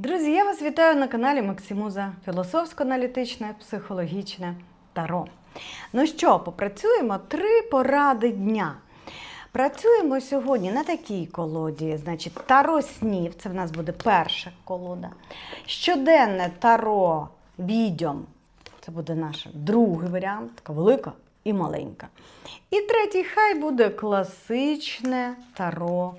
Друзі, я вас вітаю на каналі Максимуза філософсько-аналітичне, психологічне таро. Ну що, попрацюємо три поради дня. Працюємо сьогодні на такій колоді, значить, таро снів, це в нас буде перша колода. Щоденне таро відьом, це буде наш другий варіант, така велика і маленька. І третій хай буде класичне таро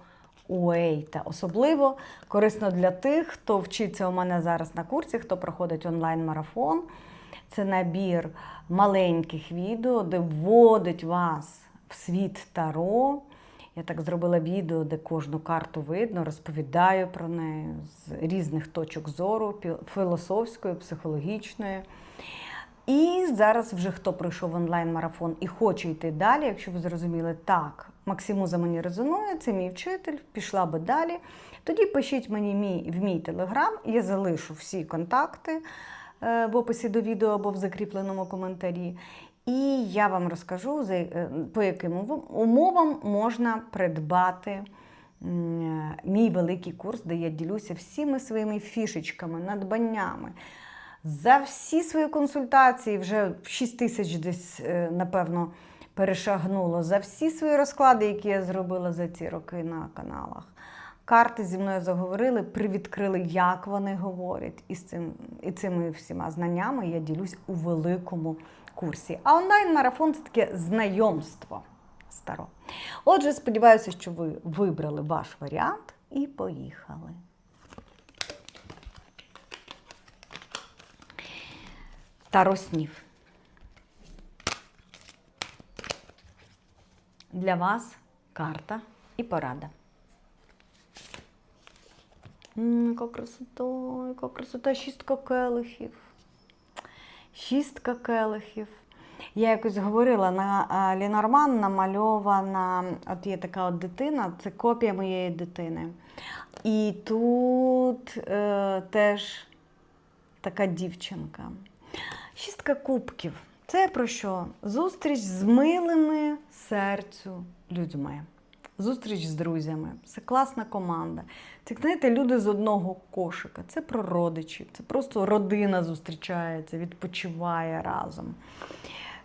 Уейта. Особливо корисно для тих, хто вчиться у мене зараз на курсі, хто проходить онлайн-марафон. Це набір маленьких відео, де вводить вас в світ Таро. Я так зробила відео, де кожну карту видно, розповідаю про неї з різних точок зору, філософської, психологічної. І зараз вже хто пройшов онлайн-марафон і хоче йти далі, якщо ви зрозуміли, так, Максимуза мені резонує, це мій вчитель, пішла би далі. Тоді пишіть мені мій, в мій телеграм, я залишу всі контакти е, в описі до відео або в закріпленому коментарі. І я вам розкажу, е, по яким умовам можна придбати е, мій великий курс, де я ділюся всіми своїми фішечками, надбаннями. За всі свої консультації вже 6 тисяч десь, напевно, перешагнуло. За всі свої розклади, які я зробила за ці роки на каналах. Карти зі мною заговорили, привідкрили, як вони говорять. І, з цим, і цими всіма знаннями я ділюсь у великому курсі. А онлайн-марафон це таке знайомство старо. Отже, сподіваюся, що ви вибрали ваш варіант і поїхали. Таро снів. Для вас карта і порада. М, Яка красота, яка красота, шістка келихів. Шістка келихів. Я якось говорила, на Лінорман намальована, от є така от дитина, це копія моєї дитини. І тут е, теж така дівчинка. Шістка кубків. Це про що? Зустріч з милими серцю людьми. Зустріч з друзями. Це класна команда. Це, знаєте, люди з одного кошика. Це про родичів. Це просто родина зустрічається, відпочиває разом.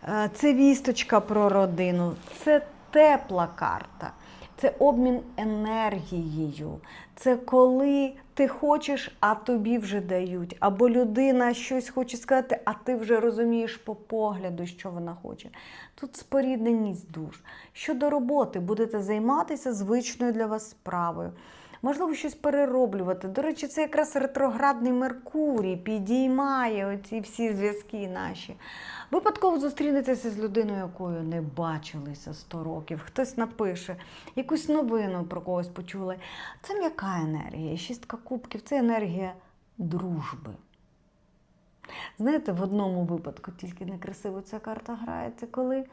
Е, Це вісточка про родину. Це тепла карта. Це обмін енергією. Це коли ти хочеш, а тобі вже дають. Або людина щось хоче сказати, а ти вже розумієш по погляду, що вона хоче. Тут спорідненість душ. Щодо роботи, будете займатися звичною для вас справою. Можливо, щось перероблювати. До речі, це якраз ретроградний Меркурій підіймає оці всі зв'язки наші. Випадково зустрінетеся з людиною, якою не бачилися 100 років. Хтось напише, якусь новину про когось почули. Це м'яка енергія. Шістка кубків це енергія дружби. Знаєте, в одному випадку тільки некрасиво ця карта грає. Це коли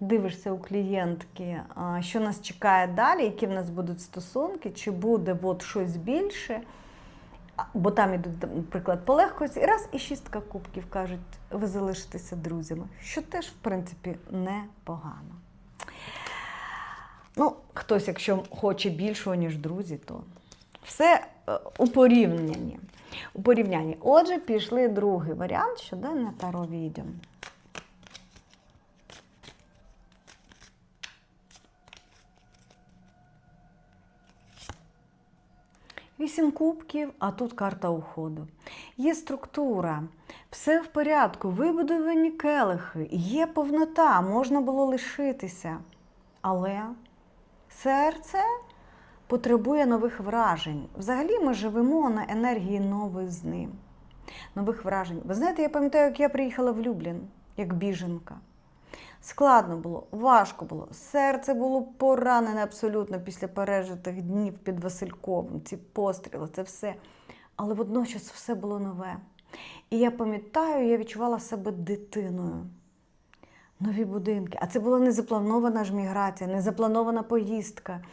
дивишся у клієнтки, що нас чекає далі, які в нас будуть стосунки, чи буде от щось більше. Бо там ідуть, наприклад, по легкості, і раз і шістка кубків кажуть, ви залишитеся друзями, що теж, в принципі, непогано. Ну, хтось, якщо хоче більшого, ніж друзі, то все е, у порівнянні. У порівнянні. Отже, пішли другий варіант щоденне таро відьом. Вісім кубків, а тут карта уходу. Є структура, все в порядку, вибудовані келихи, є повнота, можна було лишитися. Але серце потребує нових вражень. Взагалі ми живемо на енергії новизни, нових вражень. Ви знаєте, я пам'ятаю, як я приїхала в Люблін, як біженка. Складно було, важко було. Серце було поранене абсолютно після пережитих днів під Васильковим, ці постріли, це все. Але водночас все було нове. І я пам'ятаю, я відчувала себе дитиною. Нові будинки. А це була незапланована ж міграція, незапланована поїздка.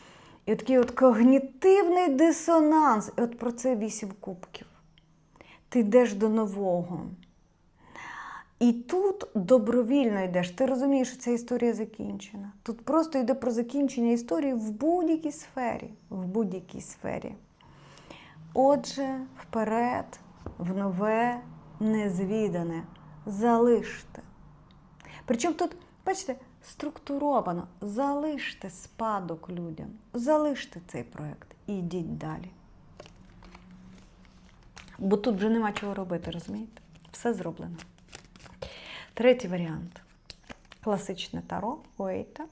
І от такий от когнітивний дисонанс. І от про це вісім кубків. Ти йдеш до нового. І тут добровільно йдеш. Ти розумієш, що ця історія закінчена. Тут просто йде про закінчення історії в будь-якій сфері. В будь-якій сфері. Отже, вперед, в нове, незвідане, залиште. Причому тут, бачите, структуровано, залиште спадок людям, залиште цей проєкт і йдіть далі. Бо тут вже нема чого робити, розумієте? Все зроблено. Третій варіант. Класичне таро Уейта.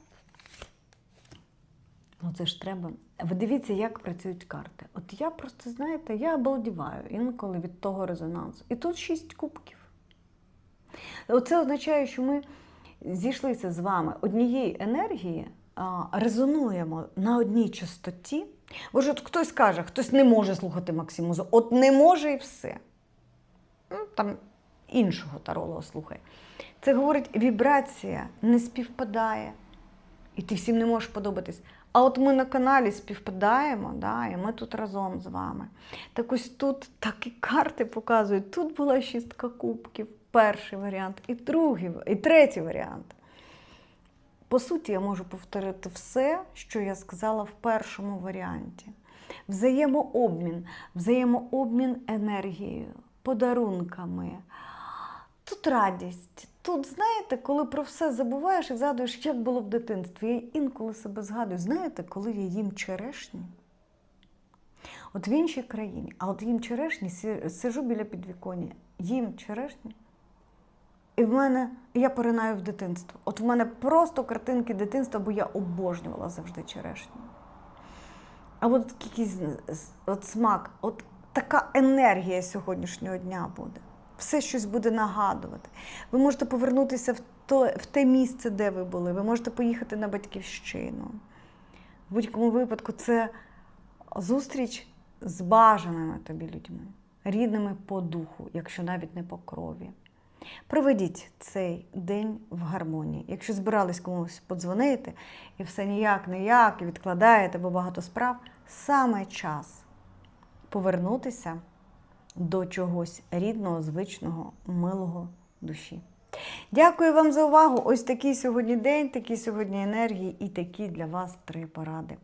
Ну, це ж треба. Ви дивіться, як працюють карти. От я просто, знаєте, я обалдіваю інколи від того резонансу. І тут шість кубків. Оце означає, що ми зійшлися з вами однієї енергії, а, резонуємо на одній частоті. Бо ж от хтось каже, хтось не може слухати Максимузу. От не може і все. Ну, там іншого таролога слухай. Це говорить, вібрація не співпадає, і ти всім не можеш подобатись. А от ми на каналі співпадаємо, да, і ми тут разом з вами. Так ось тут такі карти показують. Тут була шістка кубків, перший варіант, і другий, і третій варіант. По суті, я можу повторити все, що я сказала в першому варіанті. Взаємообмін, взаємообмін енергією, подарунками. Тут радість. Тут, знаєте, коли про все забуваєш і згадуєш, як було в дитинстві. Я інколи себе згадую, знаєте, коли я їм черешні. От в іншій країні, а от їм черешні, сижу біля підвіконня, їм черешні. І в мене я поринаю в дитинство. От в мене просто картинки дитинства, бо я обожнювала завжди черешню. А от якийсь от смак, от така енергія сьогоднішнього дня буде. Все щось буде нагадувати. Ви можете повернутися в, то, в те місце, де ви були. Ви можете поїхати на батьківщину. В будь-якому випадку це зустріч з бажаними тобі людьми, рідними по духу, якщо навіть не по крові. Проведіть цей день в гармонії. Якщо збирались комусь подзвонити і все ніяк, ніяк, і відкладаєте, бо багато справ, саме час повернутися до чогось рідного, звичного, милого душі. Дякую вам за увагу. Ось такий сьогодні день, такі сьогодні енергії і такі для вас три поради.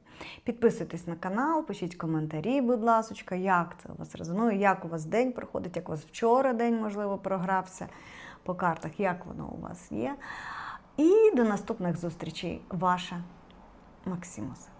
Підписуйтесь на канал, пишіть коментарі, будь ласка, як це у вас резонує, як у вас день проходить, як у вас вчора день, можливо, програвся по картах, як воно у вас є. І до наступних зустрічей. Ваша Максимуса.